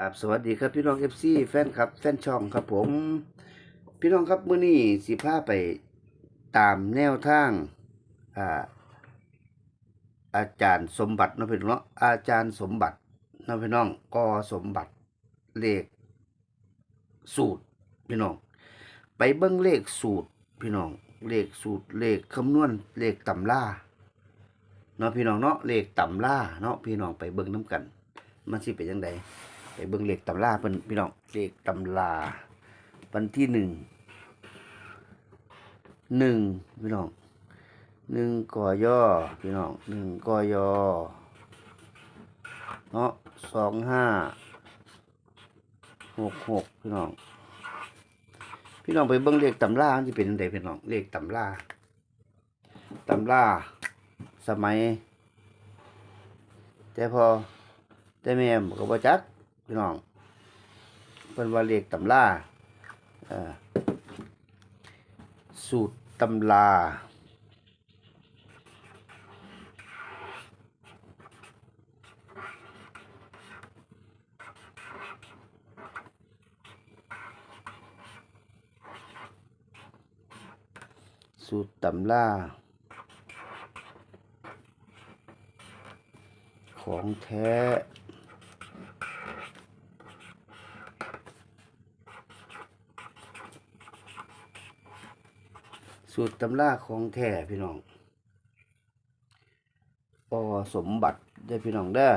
ครับสวัสดีครับพี่น้องเอฟซีแฟนครับแฟนช่องครับผม พี่น้องครับเมื้อนี้สิพาไปตามแนวทางอ่าอาจารย์สมบัตินะพี่น้องอาจารย์สมบัตินะพี่น้องก็สมบัติเลขสูตรพี่น้อง ไปเบิ่งเลขสูตรพี่น้องเลขสูตรเลขคำนวณเลขตำราเนาะพี่น้องเนาะเลขตำราเนาะพี่น้องไปเบิ่งน้กัน มันสิเป็นยังไง ไปเบิ่งเลขตำราเพิ่นพี่น้องเลขตำราวันที่หนึ่งหนึ่งพี่น้องหนึ่งกอยอพี่น้องหนึ่งกอยอเนาะสองห้าหกหกพี่น้อง พี่น้องไปเบิ่งเลขตำรามันสิเป็นยังไงพี่น้องเลขตำราตำราสมัย แต่พอแต่แม่มก็บ่จัก พี่น้องเพิ่นว่าเลขตำราสูตรตำราสูตรตำราของแท้ สูตรตำราของแท้พี่น้องปอสมบัติได้พี่น้องเด้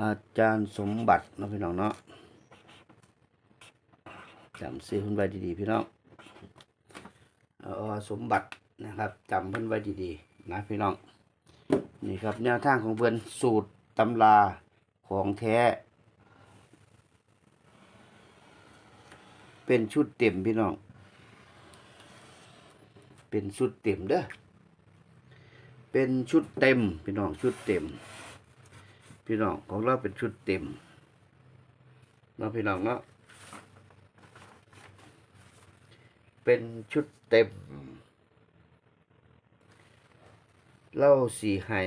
อาจารย์สมบัตินะพี่น้องเนาะจำซื้อเพิ่นไว้ดีๆพี่น้องเอสมบัตินะครับจำเพิ่นไว้ดีๆนะพี่น้อง นี่ครับแนวทางของเพื่อนสูตรตำราของแท้ เป็นชุดเต็มพี่น้อง เป็นชุดเต็มเด้อเป็นชุดเต็มพี่น้องชุดเต็ม พี่น้องของเราเป็นชุดเต็มเนาะพี่น้องเนาะเป็นชุดเต็ม เล่าสีให้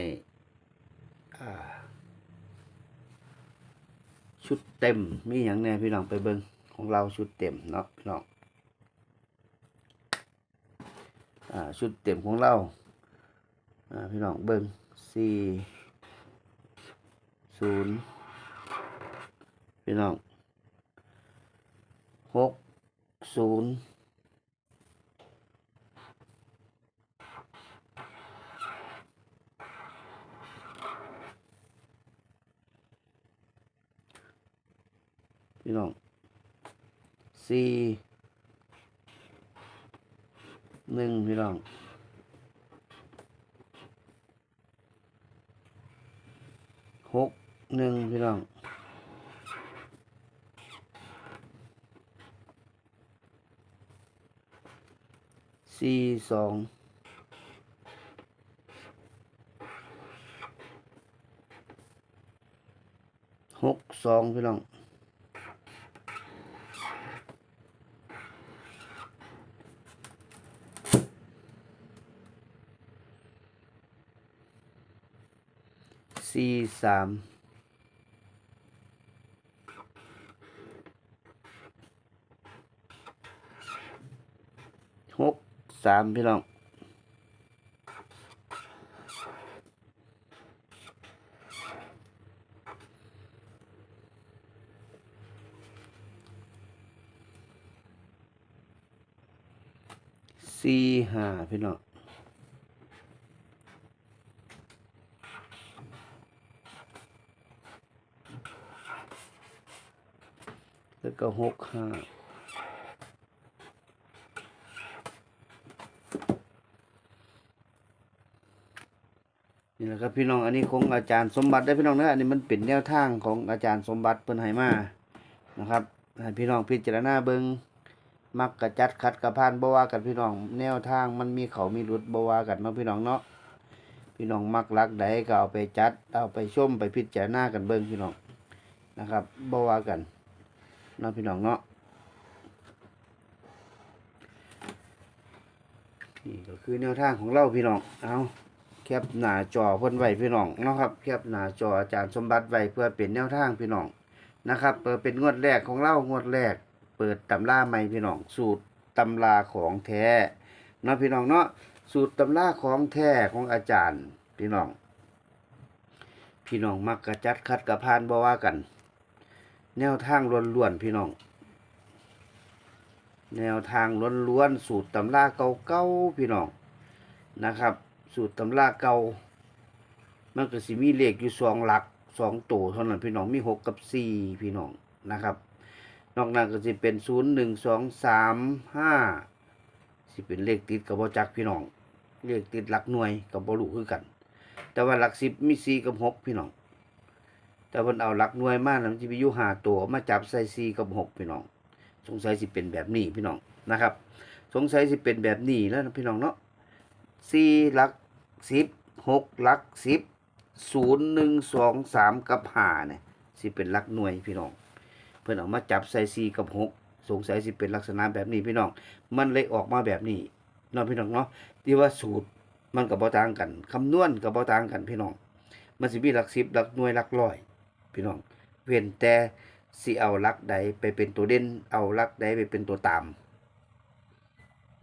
ชุดเต็มมีอย่างแน่พี่น้องไปเบิงของเราชุดเต็มเนาะพี่น้องอชุดเต็มของเราพี่น้องเบิ้งสี่ศูนย์พี่น้องหกศูนย์ พี่น้องสี่หนึ่งพี่น้องหกหนึ่งพี่น้องสี่สองหกสองพี่น้อง สี่สามหกสามพี่น้องสี่ห้าพี่น้อง แล้ว ก็หกห้านี่แหละครับพี่น้องอันนี้ของอาจารย์สมบัติได้พี่น้องนะอันนี้มันเป็นแนวทางของอาจารย์สมบัติเพิ่นให้มานะครับให้พี่น้องพิจารณาเบิงมักกระจัดขัดกระพานบวากันพี่น้อง แนวทางมันมีเขามีหลุดบวากันเนาะพี่น้องเนาะพี่น้องมักรักใดก็เอาไปจัดเอาไปชมไปพิจารณากันเบิงพี่น้องนะครับบวากัน นาะพี่น้องเนาะนี่ก็คือแนวทางของเราพี่น้อง เอาแคปหน้าจอเพิ่นไว้พี่น้องเนาะครับแคปหน้าจออาจารย์สมบัติไว้เพื่อเป็นแนวทางพี่น้องนะครับเปิดเป็นงวดแรกของเรางวดแรก เปิดตำราใหม่พี่น้อง สูตรตำราของแท้เนาะพี่น้องเนาะสูตรตำราของแท้ของอาจารย์พี่น้อง พี่น้องมักกระจัดคัดกระพานบ่ว่ากัน แนวทางล้วนๆพี่น้อง แนวทางล้วนๆสูตรตำราเก่าๆพี่น้องนะครับ สูตรตำราเก่ามันก็สิมีเลขอยู่สองหลักสองตัวเท่านั้นพี่น้องมีหกกับสี่พี่น้องนะครับ นอกนั้นก็สิเป็นศูนย์หนึ่งสองสามห้าสิเป็นเลขติดกับบจักพี่น้องเลขติดหลักหน่วยกับบ่รู้คือกัน แต่ว่าหลักสิบมีสี่กับหกพี่น้อง แต่มันเอาหลักหน่วยมาแล้วมันจะไปอยู่หาตัวมาจับใส่สี่กับหกพี่น้อง สงสัยสิเป็นแบบนี้พี่น้องนะครับ สงสัยสิเป็นแบบนี้แล้วนะพี่น้องเนาะสี่หลักสิบหกหลักสิบศูนย์หนึ่งสองสามกับห้าเนี่ยสิเป็นหลักหน่วยพี่น้อง เพื่อนเอามาจับใส่สี่กับหกสงสัยสิเป็นลักษณะแบบนี้พี่น้อง มันเลยออกมาแบบนี้เนาะพี่น้องเนาะที่ว่าสูตรมันกับบ่ต่างกันคำนวณกับบ่ต่างกันพี่น้อง มันสิมีหลักสิบหลักหน่วยหลักร้อย พี่น้องเว้นแต่สิเอาลักใดไปเป็นตัวเด่นเอาลักใดไปเป็นตัวตาม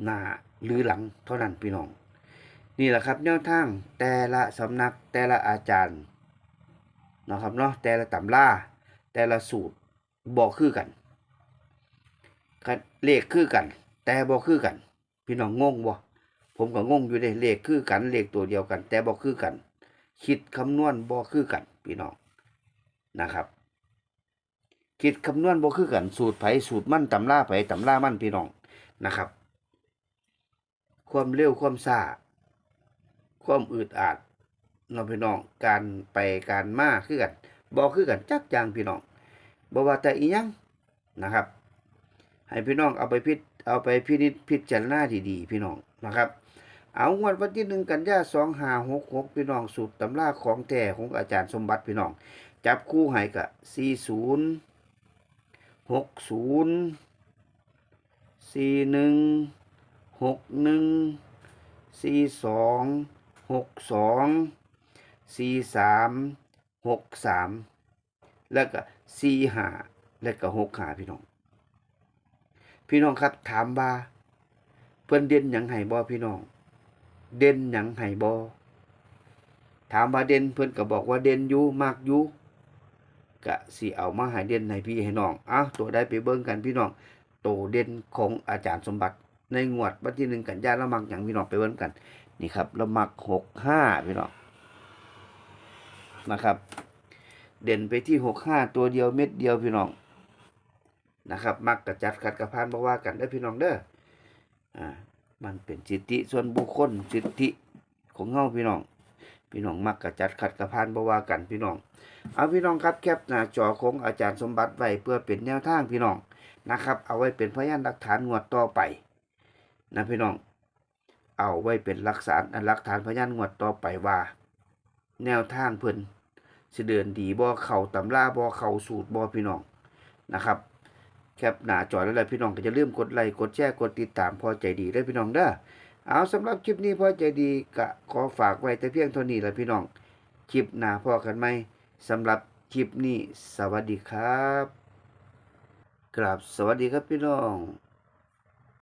หน้าหรือหลังเท่านั้นพี่น้อง นี่แหละครับแนวทางแต่ละสำนักแต่ละอาจารย์นะครับเนาะแต่ละตำราแต่ละสูตรบอกคือกันเลขคือกัน แต่บอกคือกัน พี่น้องงงบ่ผมก็งงอยู่เด้เลขคือกันเลขตัวเดียวกัน แต่บอกคือกัน คิดคำนวณบ่คือกัน พี่น้อง นะครับคิดคำนวณบ่คือกันสูตรไผสูตรมั่นตำราไผตำรามั่นพี่น้องนะครับ ความเร็วความซ่าความอืดอาดน้องพี่น้องการไปการมาคือกันบ่คือกันจักอย่างพี่น้องบ่ว่าแต่อีหยังนะครับ ให้พี่น้องเอาไปพิจเอาไปพินิจพิจารณาดีๆพี่น้องนะครับ เอางวดวันที่หนึ่งกันยาสองหาหกหกพี่น้องสูตรตำราของแท้ของอาจารย์สมบัติพี่น้อง จับคู่ให้กับสี่ศูนย์หกศูนย์สี่หนึ่งหกหนึ่งสี่สองหกสองสี่สามหกสามแล้วก็สี่ห้าแล้วก็หกห้าพี่น้อง พี่น้องครับถามว่าเพิ่อนเด่นหยังให้บ่พี่น้อง เด่นหยังให้บ่ถามว่าเด่นเพิ่อนก็บอกว่าเด่นอยู่มากอยู่ ก็สิเอามาให้เด่นให้พี่ให้น้องอ้าวตัวได้ไปเบิ่งกันพี่น้องโตเด่นของอาจารย์สมบัติ ในงวดวันที่หนึ่งกันยาละมักหยังพี่น้องไปเบิ่งกัน นี่ครับละมักหกห้าพี่น้องนะครับ เด่นไปที่หกห้าตัวเดียวเม็ดเดียวพี่น้องนะครับ มักกระจัดขัดกระพานบ่ว่ากันเด้พี่น้องเด้ออ่ามันเป็นสิทธิส่วนบุคคลสิทธิของเฮาพี่น้อง พี่น้องมักกระจัดขัดกระพานบ่ว่ากันพี่น้อง เอาพี่น้องครับแคปหน้าจอของอาจารย์สมบัติไว้เพื่อเป็นแนวทางพี่น้องนะครับ เอาไว้เป็นพยานหลักฐานงวดต่อไปนะพี่น้อง เอาไว้เป็นหลักฐานอันหลักฐานพยานงวดต่อไปว่า แนวทางเพิ่นสิเดินดีบ่เข้าตำราบ่เข้าสูตรบ่พี่น้องนะครับแคปหน้าจอแล้วแหละพี่น้องก็จะลืมกดไลค์กดแชร์กดติดตามพอใจดีได้พี่น้องเด้อ เอาสำหรับคลิปนี้พอใจดีกะขอฝากไว้แต่เพียงเท่านี้แหละพี่น้อง คลิปหน้าพอกันไหมสำหรับคลิปนี้ สวัสดีครับ กราบสวัสดีครับพี่น้อง